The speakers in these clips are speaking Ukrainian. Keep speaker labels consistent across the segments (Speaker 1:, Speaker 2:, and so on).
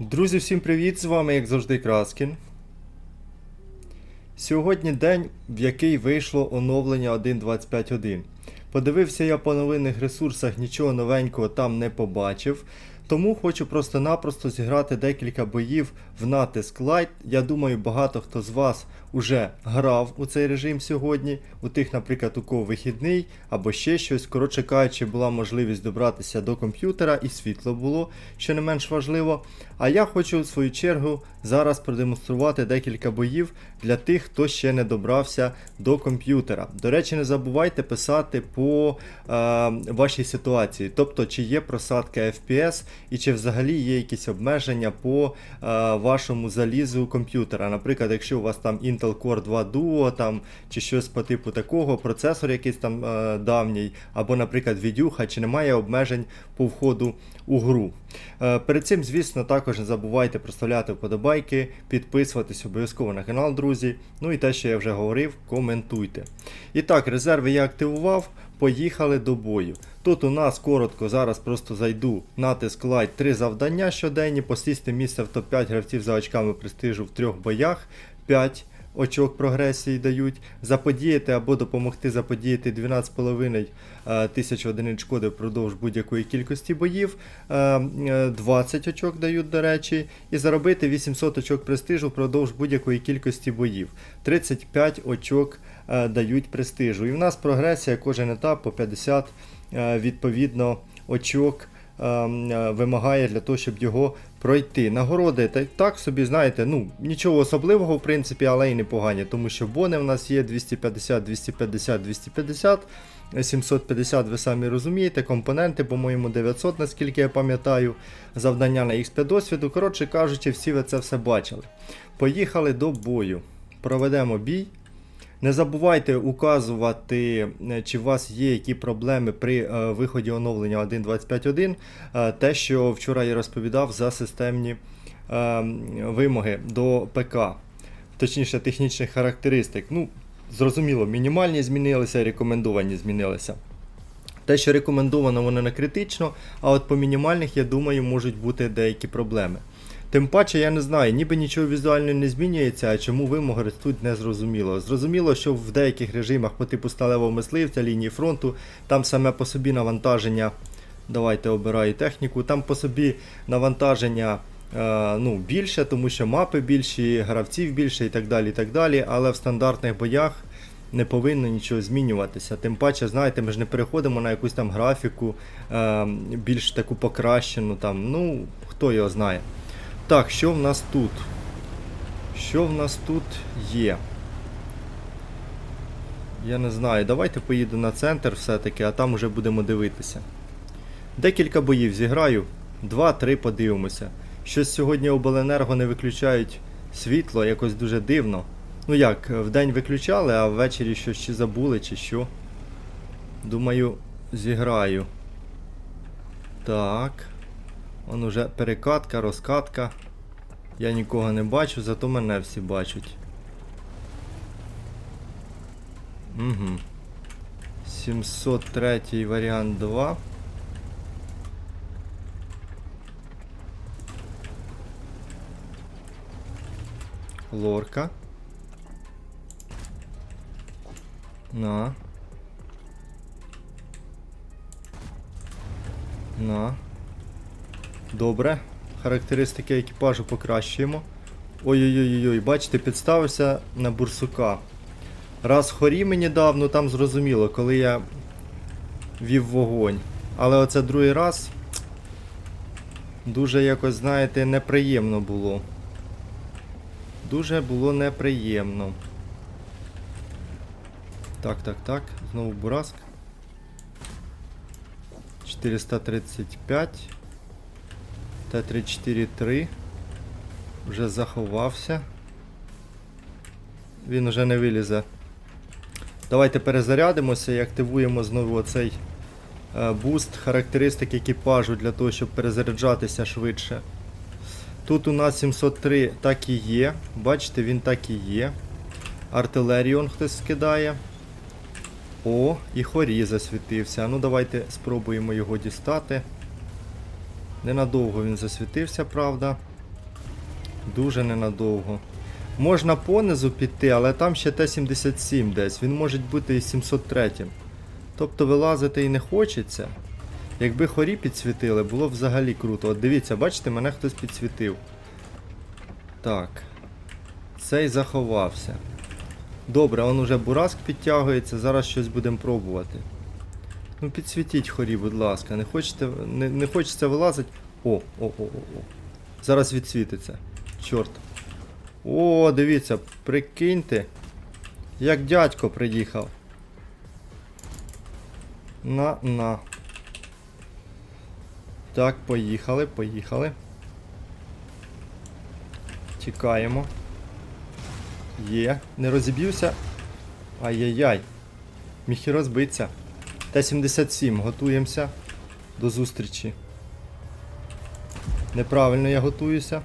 Speaker 1: Друзі, всім привіт! З вами, як завжди, Краскін. Сьогодні день, в який вийшло оновлення 1.25.1. Подивився я по новинних ресурсах, нічого новенького там не побачив. Тому хочу просто-напросто зіграти декілька боїв в натиск Light. Я думаю, багато хто з вас уже грав у цей режим сьогодні. У тих, наприклад, у кого вихідний або ще щось. Коротше кажучи, була можливість добратися до комп'ютера і світло було, що не менш важливо. А я хочу в свою чергу зараз продемонструвати декілька боїв для тих, хто ще не добрався до комп'ютера. До речі, не забувайте писати по е, вашій ситуації, тобто чи є просадка FPS і чи взагалі є якісь обмеження по е, вашому залізу комп'ютера. Наприклад, якщо у вас там Intel Core 2 Duo там, чи щось по типу такого, процесор якийсь там е, давній, або, наприклад, відюха, чи немає обмежень по входу у гру. Е, перед цим, звісно, також не забувайте проставляти вподобайки, підписуватись обов'язково на канал, друзі. Ну і те, що я вже говорив, коментуйте. І так, резерви я активував. Поїхали до бою. Тут у нас коротко, зараз просто зайду натиск лайт 3 завдання щоденні, посісти місце в топ-5 гравців за очками престижу в трьох боях, 5 очок прогресії дають, заподіяти або допомогти заподіяти 12,5 е, тисяч одиниць шкоди впродовж будь-якої кількості боїв, е, е, 20 очок дають, до речі, і заробити 800 очок престижу впродовж будь-якої кількості боїв, 35 очок е, дають престижу. І в нас прогресія кожен етап по 50 е, відповідно очок е, е, вимагає для того, щоб його пройти. Нагороди так, так собі, знаєте, ну нічого особливого, в принципі, але й непогані, тому що бони в нас є 250, 250, 250. 750, ви самі розумієте, компоненти, по-моєму, 900, наскільки я пам'ятаю, завдання на X5 досвіду. Коротше кажучи, всі ви це все бачили. Поїхали до бою. Проведемо бій. Не забувайте указувати, е, чи у вас є які проблеми при е, виході оновлення 1.25.1. Е, те, що вчора я розповідав за системні вимоги до ПК, точніше технічних характеристик. Ну, зрозуміло, мінімальні змінилися, рекомендовані змінилися. Те, що рекомендовано, воно не критично, а от по мінімальних, я думаю, можуть бути деякі проблеми. Тим паче, я не знаю, ніби нічого візуально не змінюється, а чому вимоги ростуть незрозуміло. Зрозуміло, що в деяких режимах по типу сталевого мисливця, лінії фронту, там саме по собі навантаження. Давайте обираю техніку. Там по собі навантаження е, ну, більше, тому що мапи більші, гравців більше і так далі. і так далі. Але в стандартних боях не повинно нічого змінюватися. Тим паче, знаєте, ми ж не переходимо на якусь там графіку е, більш таку покращену. Там, ну, хто його знає. Так, що в нас тут? Що в нас тут є? Я не знаю. Давайте поїду на центр все-таки, а там уже будемо дивитися. Декілька боїв зіграю, 2-3 подивимося. Щось сьогодні обленерго не виключають світло, якось дуже дивно. Ну як, вдень виключали, а ввечері щось чи забули, чи що. Думаю, зіграю. Так. Вон уже перекатка, розкатка. Я нікого не бачу, зато мене всі бачать. Угу. 703 варіант 2. Лорка. На. На. Добре. Характеристики екіпажу покращуємо. Ой-ой-ой, бачите, підставився на бурсука. Раз хорі мені дав, ну там зрозуміло, коли я вів вогонь. Але оце другий раз дуже якось, знаєте, неприємно було. Дуже було неприємно. Так, так, так. Знову бураск. 435. Т-34-3. Вже заховався. Він вже не вилізе. Давайте перезарядимося і активуємо знову оцей е, буст характеристик екіпажу для того, щоб перезаряджатися швидше. Тут у нас 703 так і є. Бачите, він так і є. Артилерію он хтось скидає. О, і хорі засвітився. Ну давайте спробуємо його дістати. Ненадовго він засвітився, правда. Дуже ненадовго. Можна понизу піти, але там ще Т-77 десь. Він може бути і 703. Тобто вилазити і не хочеться. Якби хорі підсвітили, було б взагалі круто. От дивіться, бачите, мене хтось підсвітив. Так. Цей заховався. Добре, он уже бураск підтягується, зараз щось будемо пробувати. Ну підсвітіть хорі, будь ласка. Не хочете, не, не хочеться вилазити. О, о, о, о, о. Зараз відсвітиться. Чорт. О, дивіться, прикиньте. Як дядько приїхав. На, на. Так, поїхали, поїхали. Тікаємо. Є, не розіб'юся. Ай-яй-яй. Міг і розбиться. Т-77, готуємося до зустрічі. Неправильно я готуюся.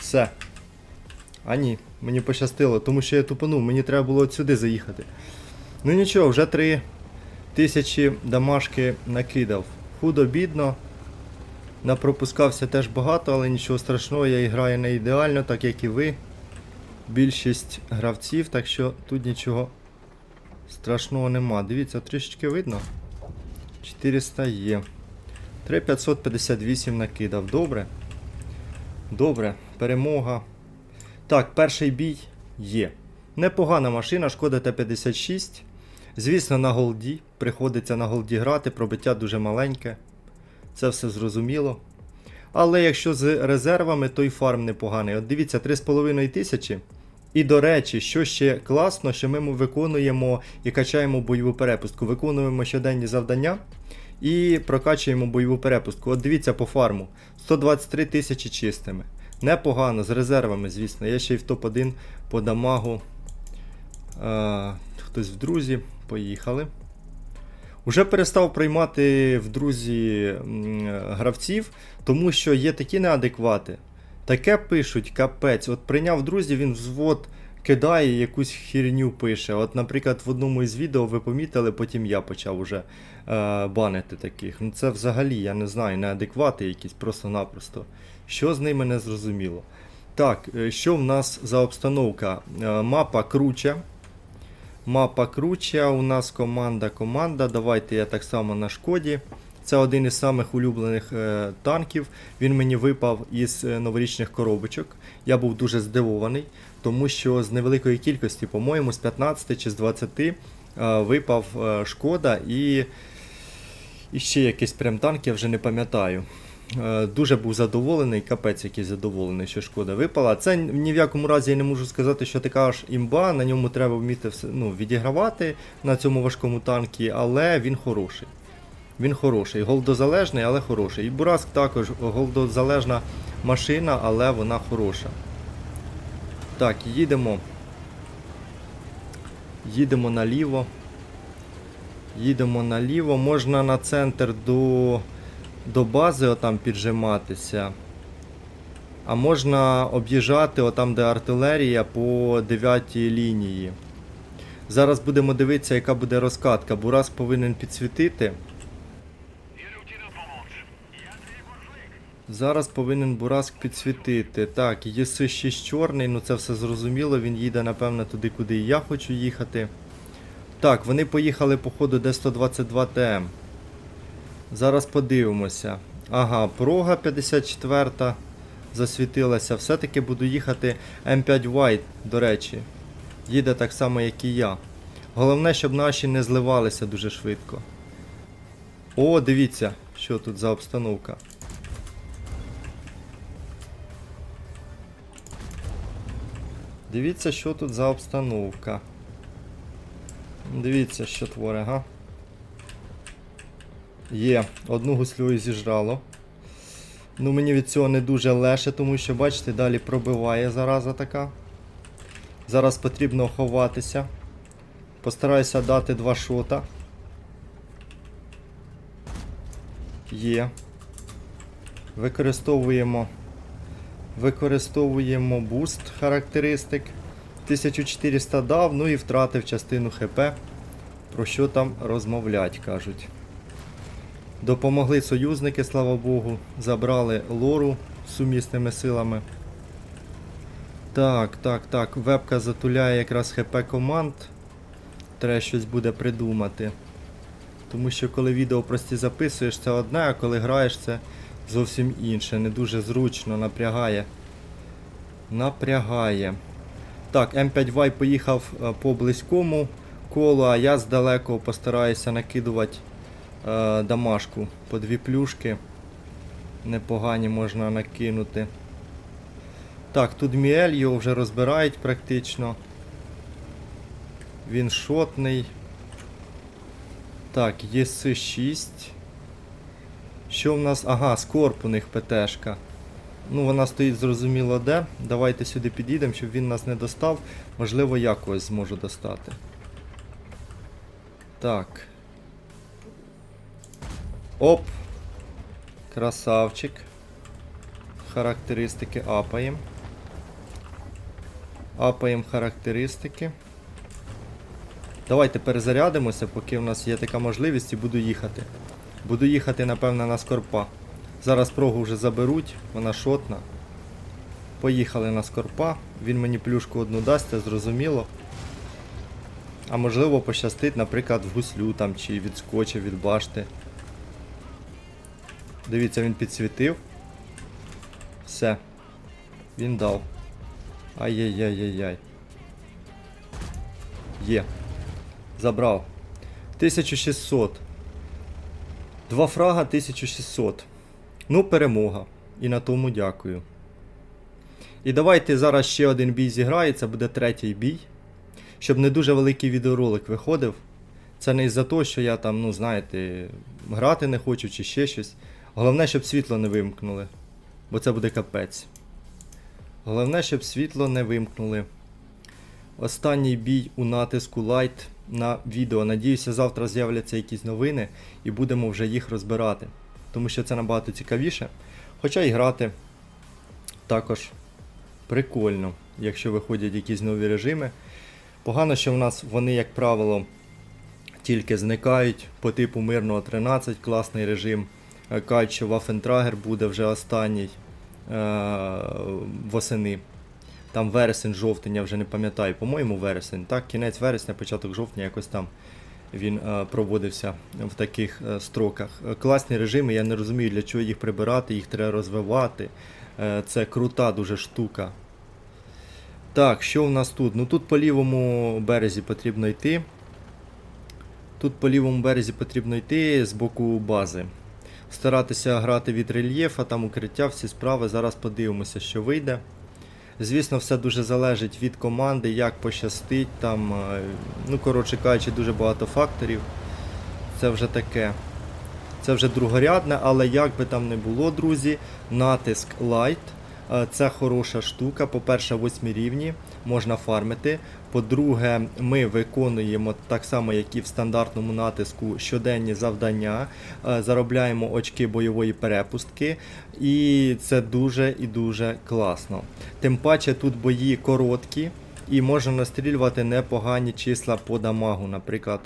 Speaker 1: Все. А ні, мені пощастило, тому що я тупанув, мені треба було от сюди заїхати. Ну нічого, вже три тисячі дамашки накидав. Худо бідно. Напропускався теж багато, але нічого страшного, я граю не ідеально, так як і ви. Більшість гравців, так що тут нічого страшного нема. Дивіться, трішечки видно. 400 є. 3558 накидав. Добре. Добре, перемога. Так, перший бій є. Непогана машина, шкода Т-56. Звісно, на голді. Приходиться на голді грати, пробиття дуже маленьке. Це все зрозуміло. Але якщо з резервами, то й фарм непоганий. От дивіться, 3,5 тисячі. І до речі, що ще класно, що ми виконуємо і качаємо бойову перепустку. Виконуємо щоденні завдання і прокачуємо бойову перепустку. От дивіться по фарму. 123 тисячі чистими. Непогано, з резервами, звісно. Я ще й в топ-1 по дамагу. Е, хтось в друзі. Поїхали. Уже перестав приймати в друзі гравців, тому що є такі неадеквати. Таке пишуть, капець. От прийняв друзі, він взвод кидає, якусь херню пише. От, наприклад, в одному із відео ви помітили, потім я почав уже е, банити таких. Ну це взагалі, я не знаю, неадеквати якісь просто-напросто. Що з ними не зрозуміло. Так, е, що в нас за обстановка? Е, мапа круче. Мапа круче, у нас команда команда. Давайте я так само на шкоді. Це один із самих улюблених е, танків. Він мені випав із е, новорічних коробочок. Я був дуже здивований, тому що з невеликої кількості, по-моєму, з 15 чи з 20 е, випав шкода і, і ще якийсь прям танк, я вже не пам'ятаю. Дуже був задоволений, капець який задоволений, що шкода випала. Це ні в якому разі я не можу сказати, що така ж імба, на ньому треба вміти ну, відігравати на цьому важкому танкі, але він хороший. Він хороший. Голдозалежний, але хороший. І Бураск також голдозалежна машина, але вона хороша. Так, їдемо. Їдемо наліво. Їдемо наліво. Можна на центр до, до бази отам піджиматися. А можна об'їжджати отам, де артилерія, по 9 лінії. Зараз будемо дивитися, яка буде розкатка. Бурас повинен підсвітити. Зараз повинен Бураск підсвітити. Так, ЄС-6 чорний, ну це все зрозуміло, він їде, напевно, туди, куди і я хочу їхати. Так, вони поїхали по ходу Д122 ТМ. Зараз подивимося. Ага, прога 54 засвітилася. Все-таки буду їхати М5 White, до речі. Їде так само, як і я. Головне, щоб наші не зливалися дуже швидко. О, дивіться, що тут за обстановка. Дивіться, що тут за обстановка. Дивіться, що творе, га? Є, одну гуслю зіжрало. Ну, мені від цього не дуже леше, тому що, бачите, далі пробиває зараза така. Зараз потрібно ховатися. Постараюся дати два шота. Є. Використовуємо. Використовуємо буст характеристик. 1400 дав, ну і втратив частину ХП. Про що там розмовлять, кажуть. Допомогли союзники, слава Богу. Забрали лору сумісними силами. Так, так, так. Вебка затуляє якраз ХП команд. Треба щось буде придумати. Тому що коли відео прості записуєш, це одне, а коли граєш, це зовсім інше. Не дуже зручно, напрягає. Напрягає. Так, М5Y поїхав е, по близькому колу, а я здалеку постараюся накидувати е, дамашку по дві плюшки. Непогані можна накинути. Так, тут Міель його вже розбирають практично. Він шотний. Так, ЄС6. Що в нас? Ага, Скорп у них ПТшка. Ну, вона стоїть зрозуміло де. Давайте сюди підійдемо, щоб він нас не достав. Можливо, я когось зможу достати. Так. Оп. Красавчик. Характеристики апаєм. Апаєм характеристики. Давайте перезарядимося, поки в нас є така можливість і буду їхати. Буду їхати, напевно, на скорпа. Зараз прогу вже заберуть, вона шотна. Поїхали на скорпа. Він мені плюшку одну дасть, це зрозуміло. А можливо пощастить, наприклад, в гуслю там чи відскочив від башти. Дивіться, він підсвітив. Все. Він дав. Ай-яй-яй-яй-яй. Є. Забрав. 1600. Два фрага 1600. Ну, перемога. І на тому дякую. І давайте зараз ще один бій зіграється, буде третій бій. Щоб не дуже великий відеоролик виходив. Це не із-за того, що я там, ну, знаєте, грати не хочу чи ще щось. Головне, щоб світло не вимкнули. Бо це буде капець. Головне, щоб світло не вимкнули. Останній бій у натиску Light на відео. Надіюся, завтра з'являться якісь новини і будемо вже їх розбирати. Тому що це набагато цікавіше. Хоча і грати також прикольно, якщо виходять якісь нові режими. Погано, що в нас вони, як правило, тільки зникають по типу мирного 13, класний режим. Е, Кажуть, що Waffentrager буде вже останній е- восени. Там вересень, жовтень, я вже не пам'ятаю, по-моєму, вересень. Так, кінець вересня, початок жовтня, якось там він е, проводився в таких е, строках. Е, Класні режими, я не розумію, для чого їх прибирати, їх треба розвивати. Це крута дуже штука. Так, що в нас тут? Ну тут по лівому березі потрібно йти. Тут по лівому березі потрібно йти з боку бази. Старатися грати від рельєфа, там укриття, всі справи. Зараз подивимося, що вийде. Звісно, все дуже залежить від команди, як пощастить. Там, е, ну, коротше кажучи, дуже багато факторів. Це вже таке. Це вже другорядне, але як би там не було, друзі, натиск е, це хороша штука. По-перше, восьмі рівні можна фармити. По-друге, ми виконуємо так само, як і в стандартному натиску щоденні завдання, е, заробляємо очки бойової перепустки, і це дуже і дуже класно. Тим паче тут бої короткі і можна настрілювати непогані числа по дамагу, наприклад,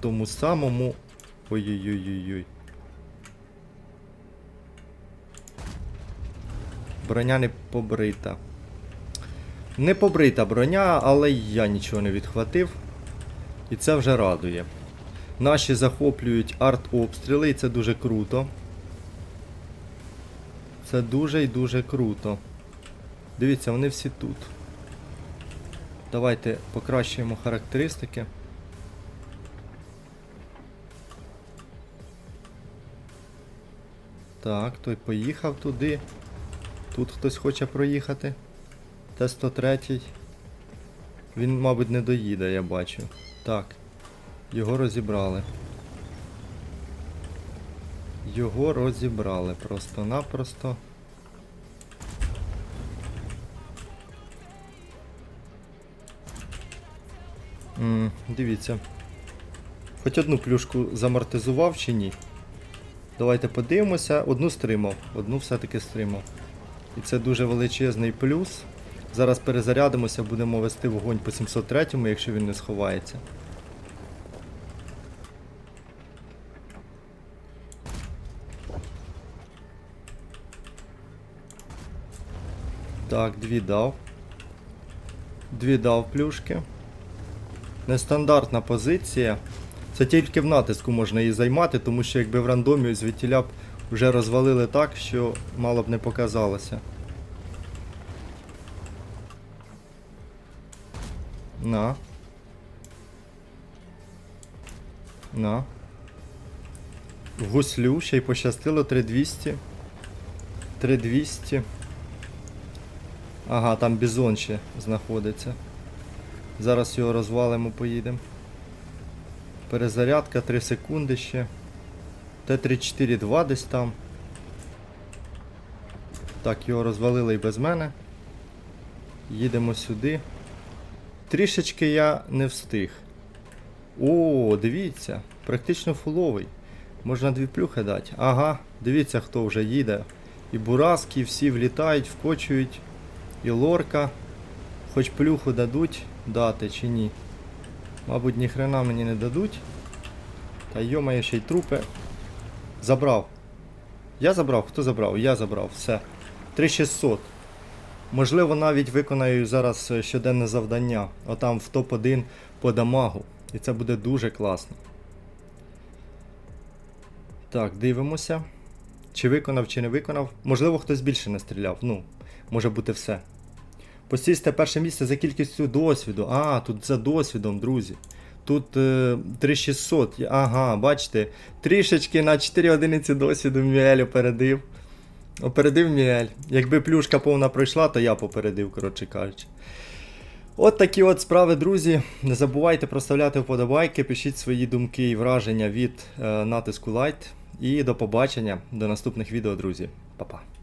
Speaker 1: тому самому. Ой-ой-ой-ой. Броня не побрита. Не побрита броня, але я нічого не відхватив. І це вже радує. Наші захоплюють арт-обстріли, і це дуже круто. Це дуже і дуже круто. Дивіться, вони всі тут. Давайте покращуємо характеристики. Так, той поїхав туди. Тут хтось хоче проїхати. Т-103. Він, мабуть, не доїде, я бачу. Так. Його розібрали. Його розібрали просто-напросто. Дивіться. Хоч одну плюшку замортизував чи ні? Давайте подивимося. Одну стримав, одну все-таки стримав і це дуже величезний плюс. Зараз перезарядимося, будемо вести вогонь по 703-му, якщо він не сховається. Так, дві дав. Дві дав плюшки. Нестандартна позиція. Це тільки в натиску можна її займати, тому що якби в рандомі звідтіля б вже розвалили так, що мало б не показалося. На. На. В гуслю ще й пощастило 3200. 3200. Ага, там бізон ще знаходиться. Зараз його розвалимо, поїдемо. Перезарядка 3 секунди ще. Т-34-2 десь там. Так, його розвалили і без мене. Їдемо сюди. Трішечки я не встиг. О, дивіться, практично фуловий. Можна дві плюхи дати. Ага, дивіться, хто вже їде. І бураски, всі влітають, вкочують. І лорка. Хоч плюху дадуть дати чи ні. Мабуть, ніхрена мені не дадуть. Та йомає ще й трупи. Забрав. Я забрав? Хто забрав? Я забрав. Все. 3600. Можливо, навіть виконаю зараз е, щоденне завдання. Отам в топ-1 по дамагу. І це буде дуже класно. Так, дивимося. Чи виконав, чи не виконав. Можливо, хтось більше не стріляв. Ну, може бути все. Посісьте перше місце за кількістю досвіду. А, тут за досвідом, друзі. Тут е, 3600. Ага, бачите, трішечки на 4 одиниці досвіду Міель опередив. Опередив Міель. Якби плюшка повна пройшла, то я попередив, коротше кажучи. От такі от справи, друзі. Не забувайте проставляти вподобайки, пишіть свої думки і враження від е, натиску лайт. І до побачення до наступних відео, друзі. Па-па.